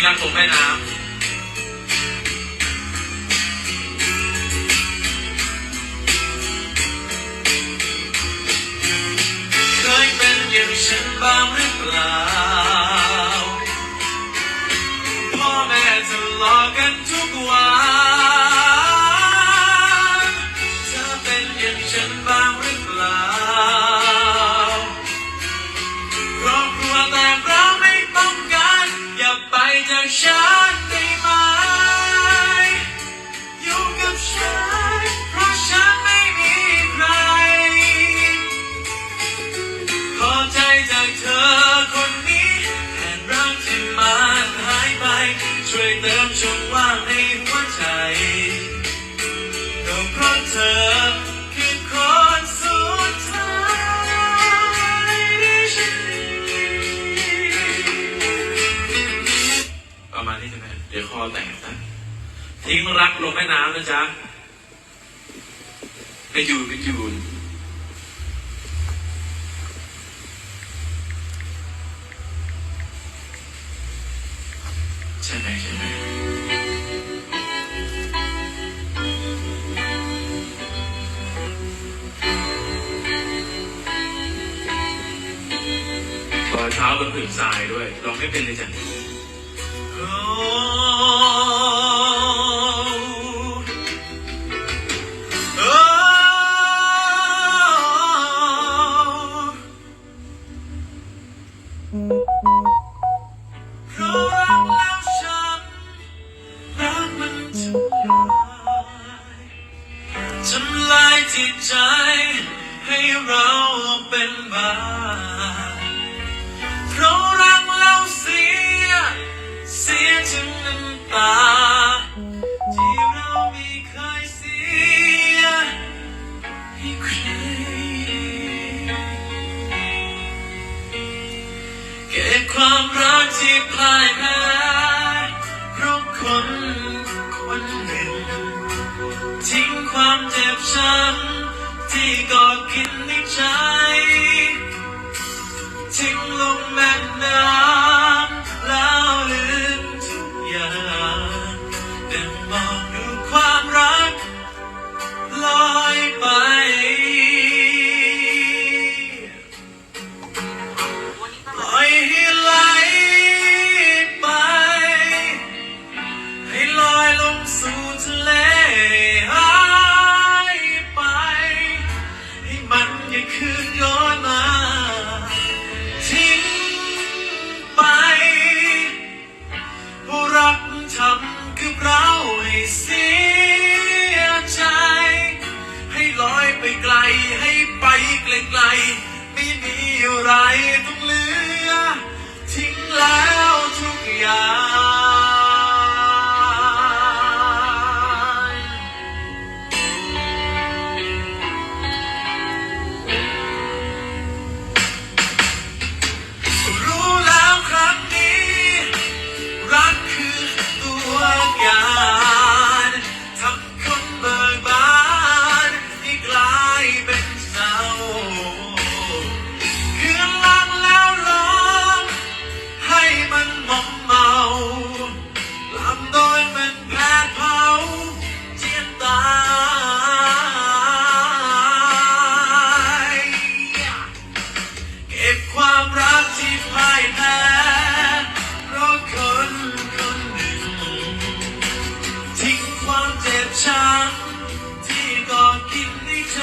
งรักผมแม่น้ำเคยเป็นอย่างฉันบ้างหรือเปล่า พ่อแม่ทะเลาะกันทุกวัน เพราะเธอคือคนสุดท้ายที่ฉันมีประมาณนี้ใช่ไหมเดี๋ยวคอแตกนะทิ้งรักลงแม่น้ำนะจ๊ะไปยูนไปยู อยเท้าบนผืนทรายด้วยลองไม่เป็นเลยจ้ะโอ้โอ้เพราะรักแล้วฉันทำลายจิตใจให้เราเป็นบ้า ราะรักแล้วเสีย เสียถึงน้ำตา ที่เราไม่เคยเสียให้ใครเก็บความรักที่พ่ายแพ้เพราะคนคนหนึ่ง ทิ้งความเจ็บช้ำที่กอดกินในใจทิ้งลง could go on. ช้าที่ก็คิดในใจ